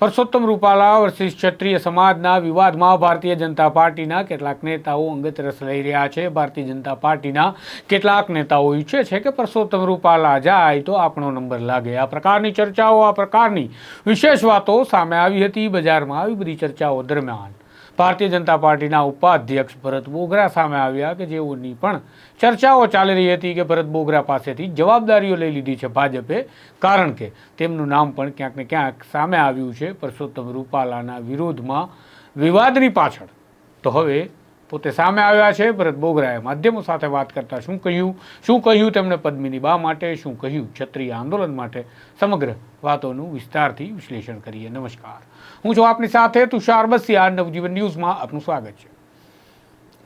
Parshottam Rupala versus ક્ષત્રિય સમાજના વિવાદમાં ભારતીય જનતા પાર્ટીના કેટલાક નેતાઓ અંગત રસ લઈ રહ્યા છે. ભારતીય જનતા પાર્ટીના કેટલાક નેતાઓ ઈચ્છે છે કે પરસોત્તમ રૂપાલા જાય તો આપણો નંબર લાગે. આ પ્રકારની ચર્ચાઓ, આ પ્રકારની વિશેષ વાતો સામે આવી હતી બજારમાં. આવી બધી ચર્ચાઓ દરમિયાન ભારતીય જનતા પાર્ટીના ઉપાધ્યક્ષ ભરત બોગરા સામે આવ્યા કે જેઓની પણ ચર્ચાઓ ચાલી રહી હતી કે ભરત બોગરા પાસેથી જવાબદારીઓ લઈ લીધી છે ભાજપે, કારણ કે તેમનું નામ પણ ક્યાંક ને ક્યાંક સામે આવ્યું છે પરસોત્તમ રૂપાલાના વિરોધમાં વિવાદની પાછળ. તો હવે પોતે સામે આવ્યા છે, ભરત બોગરાએ માધ્યમો સાથે વાત કરતા શું કહ્યું? શું કહ્યું તેમણે પદ્મિની બા માટે? શું કહ્યું ક્ષત્રિય આંદોલન માટે? સમગ્ર વાતોનું વિસ્તારથી વિશ્લેષણ કરીએ. નમસ્કાર. હું છું આપની સાથે તુષાર બસિયા. નવજીવન ન્યૂઝમાં આપનું સ્વાગત છે.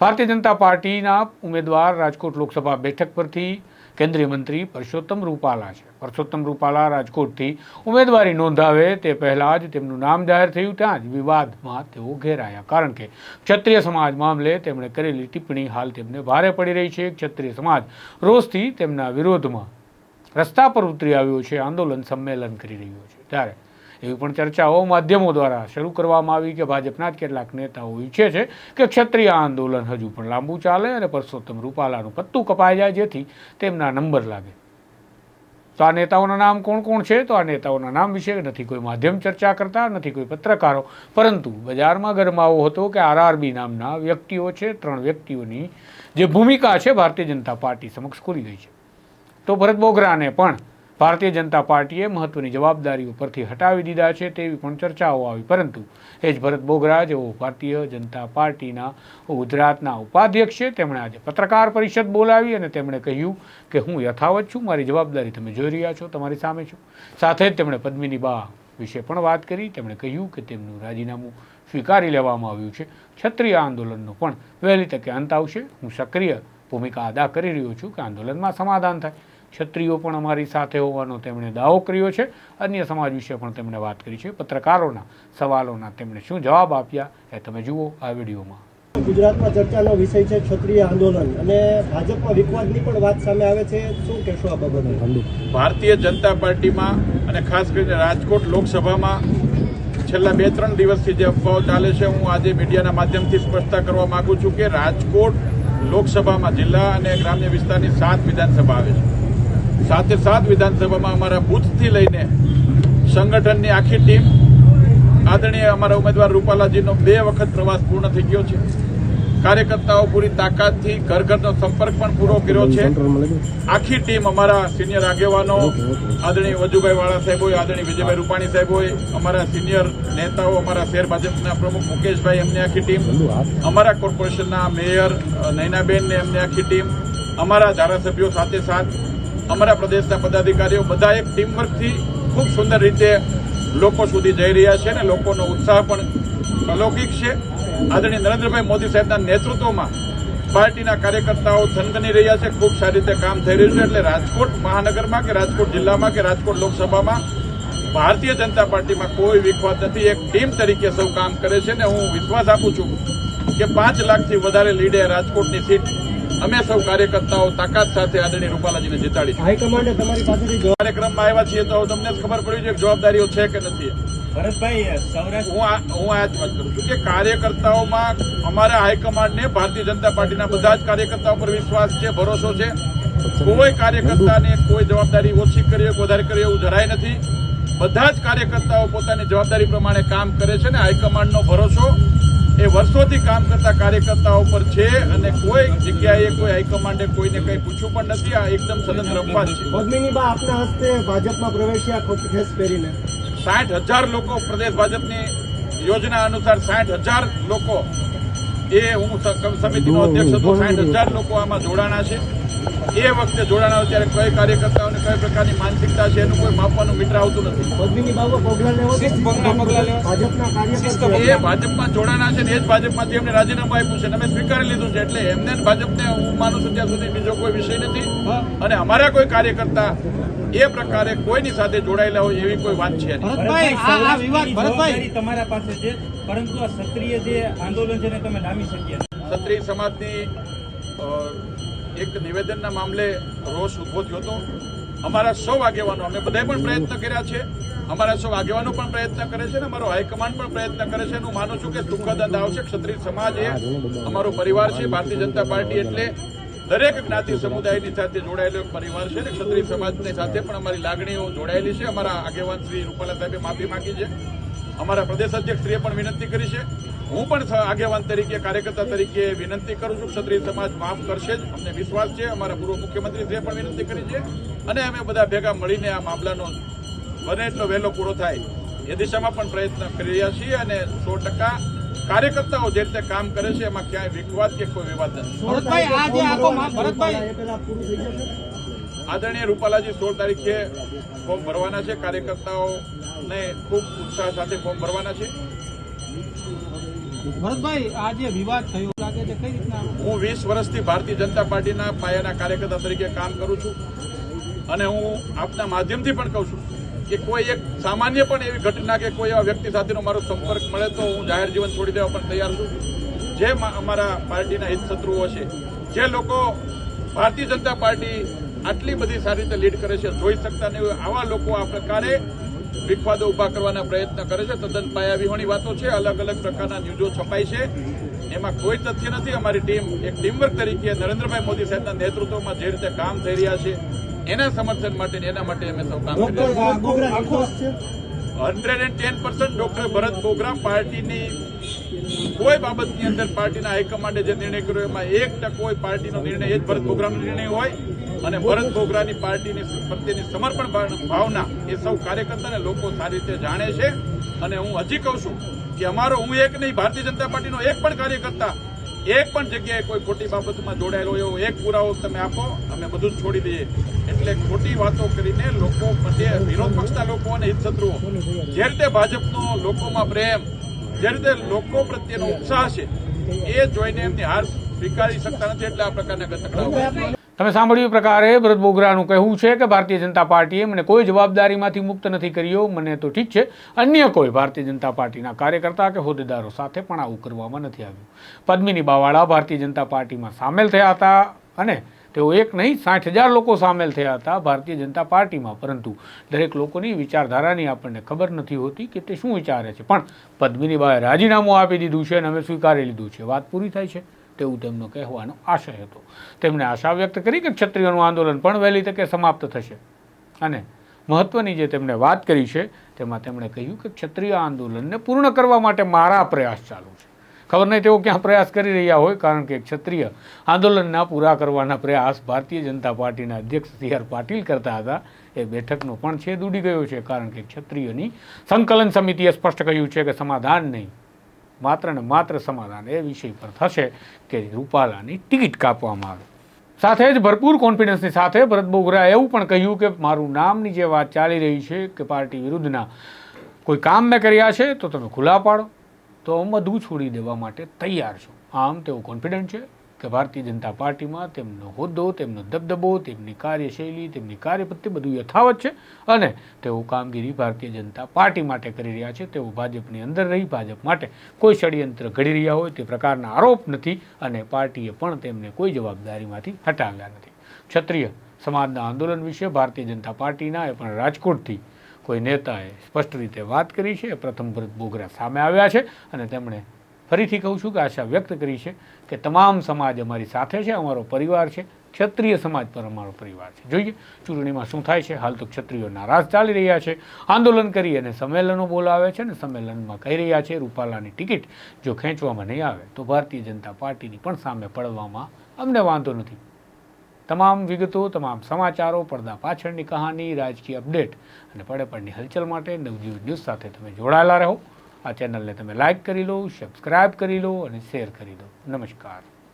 ભારતીય જનતા પાર્ટીના ઉમેદવાર રાજકોટ લોકસભા બેઠક પરથી કેન્દ્રીય મંત્રી પરસોત્તમ રૂપાલા છે. પરસોત્તમ રૂપાલા રાજકોટથી ઉમેદવારી નોંધાવે તે પહેલાં જ તેમનું નામ જાહેર થયું, ત્યાં જ વિવાદમાં તેઓ ઘેરાયા. કારણ કે ક્ષત્રિય સમાજ મામલે તેમણે કરેલી ટિપ્પણી હાલ તેમને ભારે પડી રહી છે. ક્ષત્રિય સમાજ રોષથી તેમના વિરોધમાં રસ્તા પર ઉતરી આવ્યો છે, આંદોલન સંમેલન કરી રહ્યો છે. ત્યારે એવી પણ ચર્ચાઓ માધ્યમો દ્વારા શરૂ કરવામાં આવી કે ભાજપના જ કેટલાક નેતાઓ ઈચ્છે છે કે ક્ષત્રિય આંદોલન હજુ પણ લાંબુ ચાલે અને પરસોત્તમ રૂપાલાનું પત્તું કપાઈ જાય જેથી તેમના નંબર લાગે. તો આ નેતાઓના નામ કોણ કોણ છે? તો આ નેતાઓના નામ વિશે નથી કોઈ માધ્યમ ચર્ચા કરતા, નથી કોઈ પત્રકારો. પરંતુ બજારમાં ગરમાવો હતો કે આરઆરબી નામના વ્યક્તિઓ છે, ત્રણ વ્યક્તિઓની જે ભૂમિકા છે, ભારતીય જનતા પાર્ટી સમક્ષ ખુલી ગઈ છે. તો ભરત બોગરાને પણ ભારતીય જનતા પાર્ટીએ મહત્વની જવાબદારીઓ પરથી હટાવી દીધા છે તેવી પણ ચર્ચાઓ આવી. પરંતુ એ જ ભરત બોગરા જેઓ ભારતીય જનતા પાર્ટીના ગુજરાતના ઉપાધ્યક્ષ છે, તેમણે આજે પત્રકાર પરિષદ બોલાવી અને તેમણે કહ્યું કે હું યથાવત છું, મારી જવાબદારી તમે જોઈ રહ્યા છો, તમારી સામે છું. સાથે જ તેમણે પદ્મિની બા વિશે પણ વાત કરી. તેમણે કહ્યું કે તેમનું રાજીનામું સ્વીકારી લેવામાં આવ્યું છે. ક્ષત્રિય આંદોલનનો પણ વહેલી તકે અંત આવશે. હું સક્રિય ભૂમિકા અદા કરી રહ્યો છું કે આંદોલનમાં સમાધાન થાય. ક્ષત્રિયો પણ અમારી સાથે હોવાનો તેમણે દાવો કર્યો છે. અન્ય સમાજ વિશે પણ તેમણે વાત કરી છે. પત્રકારોના સવાલોના તેમણે શું જવાબ આપ્યા એ તમે જુઓ આ વિડીયોમાં. ગુજરાતમાં ચર્ચાનો વિષય છે ક્ષત્રિય આંદોલન અને ભાજપમાં વિકવાદની પણ વાત સામે આવે છે. શું કહેશો આ બાબતે? ભારતીય જનતા પાર્ટીમાં અને ખાસ કરીને રાજકોટ લોકસભામાં છેલ્લા બે ત્રણ દિવસથી જે અફવાઓ ચાલે છે હું આજે મીડિયાના માધ્યમથી સ્પષ્ટતા કરવા માંગુ છું કે રાજકોટ લોકસભામાં જિલ્લા અને ગ્રામ્ય વિસ્તારની સાત વિધાનસભા આવે છે. સાથે સાત વિધાનસભામાં અમારા બુથથી લઈને સંગઠનની આખી ટીમ, આદરણીય અમારા ઉમેદવાર રૂપાલાજીનો બે વખત પ્રવાસ પૂર્ણ થઈ ગયો છે. કાર્યકર્તાઓ પૂરી તાકાતથી ઘર ઘરનો સંપર્ક પણ પૂરો કર્યો છે. આખી ટીમ અમારા સિનિયર આગેવાનો, આદરણીય વજુભાઈ વાળા સાહેબ હોય આદરણીય વિજયભાઈ રૂપાણી સાહેબ હોય અમારા સિનિયર નેતાઓ, અમારા શહેર ભાજપના પ્રમુખ મુકેશભાઈ એમની આખી ટીમ, અમારા કોર્પોરેશનના મેયર નૈનાબેન ને એમની આખી ટીમ, અમારા ધારાસભ્યો સાથે સાથ અમારા પ્રદેશના પદાધિકારીઓ બધા એક ટીમવર્કથી ખૂબ સુંદર રીતે લોકો સુધી જઈ રહ્યા છે અને લોકોનો ઉત્સાહ પણ અલૌકિક છે. આદરણીય નરેન્દ્રભાઈ મોદી સાહેબના નેતૃત્વમાં પાર્ટીના કાર્યકર્તાઓ થનગની રહ્યા છે. ખૂબ સારી રીતે કામ થઈ રહ્યું છે એટલે રાજકોટ મહાનગરમાં કે રાજકોટ જિલ્લામાં કે રાજકોટ લોકસભામાં ભારતીય જનતા પાર્ટીમાં કોઈ વિખવાદ નથી. એક ટીમ તરીકે સૌ કામ કરે છે ને હું વિશ્વાસ આપું છું કે પાંચ લાખથી વધારે લીડે રાજકોટની સીટ અમે સૌ કાર્યકર્તાઓ તાકાત સાથે આદરણીય રૂપાલાજીને જીતાડી હાઈકમાન્ડે તમારી પાસેથી કાર્યક્રમમાં આવ્યા છીએ તો તમને જ ખબર પડી છે કે જવાબદારીઓ છે કે નથી. ભરતભાઈ સૌરાષ્ટ્ર હું આ હું આ જ વાત કરું છું કે કાર્યકર્તાઓમાં અમારા હાઈકમાન્ડને ભારતીય જનતા પાર્ટીના બધા જ કાર્યકર્તાઓ પર વિશ્વાસ છે ભરોસો છે. કોઈ કાર્યકર્તાને કોઈ જવાબદારી ઓછી કરી વધારે કરી એવું જરાય નથી. બધા જ કાર્યકર્તાઓ પોતાની જવાબદારી પ્રમાણે કામ કરે છે ને હાઈકમાન્ડનો ભરોસો એ વર્ષોથી કામ કરતા કાર્યકર્તાઓ પર છે અને કોઈ જગ્યાએ કોઈ હાઈકમાન્ડે કોઈને કંઈ પૂછ્યું પણ નથી. આ એકદમ સતત અપવાદ છે. આપના હસ્તે ભાજપમાં પ્રવેશ્યા ખોટી ડ્રેસ પહેરીને. સાઠ હજાર લોકો પ્રદેશ ભાજપની યોજના અનુસાર સાઠ હજાર લોકો એ હું સમિતિનો અધ્યક્ષ હતો. સાઠ હજાર લોકો આમાં જોડાણા છે. એ વખતે જોડાણા હોય ત્યારે કઈ કાર્યકર્તાઓને કઈ પ્રકારની માનસિકતા છે એનું કોઈ માપવાનું મીટર આવતું નથી. પદ્મિની બાબુ પગલા લેવો છે શિસ્ત ભંગના પગલાં લેવા. ભાજપના કાર્યકર એ ભાજપમાં જોડાણા છે ને એ જ ભાજપમાંથી એમને રાજીનામું આપ્યું છે અને અમે સ્વીકારી લીધું છે એટલે એમને ભાજપને હું માનું છું ત્યાં સુધી બીજો કોઈ વિષય નથી. અને અમારા કોઈ કાર્યકર્તા એ પ્રકારે કોઈની સાથે જોડાયેલા હોય એવી કોઈ વાત છે નહીં. ભરતભાઈ આ આ વિવાદ ભરતભાઈ. તમારા પાસે છે પરંતુ આ ક્ષત્રિય જે આંદોલન છે તમે નામી શક્યા ક્ષત્રિય સમાજની એક નિવેદનના મામલે રોષ ઊભો થયો હતો. અમારા સૌ આગેવાનો, અમે બધાએ પણ પ્રયત્ન કર્યા છે. અમારા સૌ આગેવાનો પણ પ્રયત્ન કરે છે અને અમારો હાઈકમાન્ડ પણ પ્રયત્ન કરે છે હું માનું છું કે દુઃખદ અંત આવશે. ક્ષત્રિય સમાજ એ અમારો પરિવાર છે, ભારતીય જનતા પાર્ટી એટલે દરેક જ્ઞાતિ સમુદાયની સાથે જોડાયેલો પરિવાર છે અને ક્ષત્રિય સમાજની સાથે પણ અમારી લાગણીઓ જોડાયેલી છે. અમારા આગેવાન શ્રી રૂપાલા સાહેબે માફી માંગી છે. અમારા પ્રદેશ અધ્યક્ષશ્રીએ પણ વિનંતી કરી છે. હું પણ આગેવાન તરીકે, કાર્યકર્તા તરીકે વિનંતી કરું છું ક્ષત્રિય સમાજ માફ કરશે જ. અમને વિશ્વાસ છે. અમારા પૂર્વ મુખ્યમંત્રીશ્રીએ પણ વિનંતી કરી છે. અને અમે બધા ભેગા મળીને આ મામલાનો બને એટલો વહેલો પૂરો થાય એ દિશામાં પણ પ્રયત્ન કરી રહ્યા છીએ અને સો ટકા કાર્યકર્તાઓ જે રીતે કામ કરે છે, એમાં ક્યાંય વિખવાદ કે કોઈ વિવાદ નથી. ભરતભાઈ, આ આખો ભરતભાઈ! આદરણીય રૂપાલાજી સોળ તારીખે ફોર્મ ભરવાના છે. કાર્યકર્તાઓને ખૂબ ઉત્સાહ સાથે ફોર્મ ભરવાના છે. ભરતભાઈ આ જે વિવાદ થયો લાગે છે કઈ રીતના? હું વીસ વર્ષથી ભારતીય જનતા પાર્ટીના પાયાના કાર્યકર્તા તરીકે કામ કરું છું. અને હું આપના માધ્યમથી પણ કહું છું કે કોઈ એક સામાન્ય પણ એવી ઘટના કે કોઈ એવા વ્યક્તિ સાથેનો મારો સંપર્ક મળે તો હું જાહેર જીવન છોડી દેવા પણ તૈયાર છું. જે અમારા પાર્ટીના હિતશત્રુઓ છે જે લોકો ભારતીય જનતા પાર્ટી આટલી બધી સારી રીતે લીડ કરે છે જોઈ શકતા નહીં આવા લોકો આ પ્રકારે વિખવાદો ઊભા કરવાના પ્રયત્ન કરે છે. તદ્દન પાયાવિહોણી વાતો છે અલગ અલગ પ્રકારના ન્યૂઝો છપાય છે. એમાં કોઈ તથ્ય નથી. અમારી ટીમ એક ટીમવર્ક તરીકે નરેન્દ્રભાઈ મોદી સાહેબના નેતૃત્વમાં જે રીતે કામ થઈ રહ્યા છે એના સમર્થન માટે એના માટે અમે સૌ કામ કરી hundred and ten percent doctor Bharat Bogra પાર્ટીની કોઈ બાબતની અંદર પાર્ટીના હાઈકમાન્ડે જે નિર્ણય કર્યો એમાં એક ટકો પાર્ટીનો નિર્ણય એ જ ભરત બોગરાનો નિર્ણય હોય. અને ભરત ગોગરાની પાર્ટીની પ્રત્યેની સમર્પણ ભાવના એ સૌ કાર્યકર્તાને લોકો સારી રીતે જાણે છે. અને હું હજી કહું છું કે અમારો હું એક નહીં, ભારતીય જનતા પાર્ટીનો એક પણ કાર્યકર્તા એક પણ જગ્યાએ કોઈ ખોટી બાબતમાં જોડાયેલો એવો એક પુરાવો તમે આપો, અમે બધું જ છોડી દઈએ. એટલે ખોટી વાતો કરીને લોકો પ્રત્યે વિરોધ પક્ષના લોકો અને હિતશત્રુઓ. જે રીતે ભાજપનો લોકોમાં પ્રેમ, જે રીતે લોકો પ્રત્યેનો ઉત્સાહ છે, એ જોઈને એમની હાર સ્વીકારી શકતા નથી એટલે આ પ્રકારના ગતકડાઓ. તમે સાંભળ્યું પ્રકારે ભરત બોગરાનું કહેવું છે કે ભારતીય જનતા પાર્ટીએ મને કોઈ જવાબદારીમાંથી મુક્ત નથી કર્યો, મને તો ઠીક છે. અન્ય કોઈ ભારતીય જનતા પાર્ટીના કાર્યકર્તા કે હોદ્દેદારો સાથે પણ આવું કરવામાં નથી આવ્યું. પદ્મિની બાવાળા ભારતીય જનતા પાર્ટીમાં સામેલ થયા હતા અને તેઓ એક નહીં, સાઠ હજાર લોકો સામેલ થયા હતા ભારતીય જનતા પાર્ટીમાં. પરંતુ દરેક લોકોની વિચારધારાની આપણને ખબર નથી હોતી કે તે શું વિચારે છે. પણ પદ્મિની બાએ રાજીનામું આપી દીધું છે અને અમે સ્વીકારી લીધું છે. વાત પૂરી થાય છે. તેવું તેમનો કહેવાનો આશય હતો. તેમણે આશા વ્યક્ત કરી કે ક્ષત્રિયોનું આંદોલન પણ વહેલી તકે સમાપ્ત થશે. અને મહત્વની જે તેમણે વાત કરી છે, તેમાં તેમણે કહ્યું કે ક્ષત્રિય આંદોલનને પૂર્ણ કરવા માટે મારા પ્રયાસ ચાલુ છે. ખબર નહીં તેઓ ક્યાં પ્રયાસ કરી રહ્યા હોય, કારણ કે ક્ષત્રિય આંદોલનના પૂરા કરવાના પ્રયાસ ભારતીય જનતા પાર્ટીના અધ્યક્ષ સી આર પાટીલ કરતા હતા. એ બેઠકનો પણ છેદ ઉડી ગયો છે, કારણ કે ક્ષત્રિયોની સંકલન સમિતિએ સ્પષ્ટ કહ્યું છે કે સમાધાન નહીં માત્ર ને માત્ર સમાધાન એ વિષય પર થશે કે રૂપાલાની ટિકિટ કાપવામાં આવે. સાથે જ ભરપૂર કોન્ફિડન્સની સાથે ભરત બોગરાએ એવું પણ કહ્યું કે મારું નામની જે વાત ચાલી રહી છે કે પાર્ટી વિરુદ્ધના કોઈ કામ મેં કર્યા છે તો તમે ખુલ્લા પાડો. તો હું બધું છોડી દેવા માટે તૈયાર છું. આમ તેઓ કોન્ફિડન્ટ છે. કે ભારતીય જનતા પાર્ટીમાં તેમનો હોદ્દો, તેમનો દબદબો, તેમની કાર્યશૈલી, તેમની કાર્યપત્તિ બધું યથાવત છે અને તેઓ કામગીરી ભારતીય જનતા પાર્ટી માટે કરી રહ્યા છે. તેઓ ભાજપની અંદર રહી, ભાજપ માટે કોઈ ષડયંત્ર ઘડી રહ્યા હોય તે પ્રકારના આરોપ નથી અને પાર્ટીએ પણ તેમને કોઈ જવાબદારીમાંથી હટાવ્યા નથી. ક્ષત્રિય સમાજના આંદોલન વિશે ભારતીય જનતા પાર્ટીના એ પણ રાજકોટથી કોઈ નેતાએ સ્પષ્ટ રીતે વાત કરી છે. પ્રથમ ભરત બોગરા સામે આવ્યા છે અને તેમણે ફરીથી કહું છું કે આશા વ્યક્ત કરી છે કે તમામ સમાજ અમારી સાથે છે, અમારો પરિવાર છે, ક્ષત્રિય સમાજ પર અમારો પરિવાર છે. જોઈએ, ચૂંટણીમાં શું થાય છે? હાલ તો ક્ષત્રિયો નારાજ ચાલી રહ્યા છે. આંદોલન કરી અને સંમેલનો બોલાવે છે અને સંમેલનમાં કહી રહ્યા છે, રૂપાલાની ટિકિટ જો ખેંચવામાં નહીં આવે તો ભારતીય જનતા પાર્ટીની પણ સામે પડવામાં અમને વાંધો નથી. તમામ વિગતો, તમામ સમાચારો, પડદા પાછળની કહાની, રાજકીય અપડેટ અને પડે પડની હલચલ માટે નવજીવન ન્યૂઝ સાથે તમે જોડાયેલા રહો. આ ચેનલને તમે લાઇક કરી લો સબસ્ક્રાઇબ કરી લો અને શેર કરી દો. નમસ્કાર.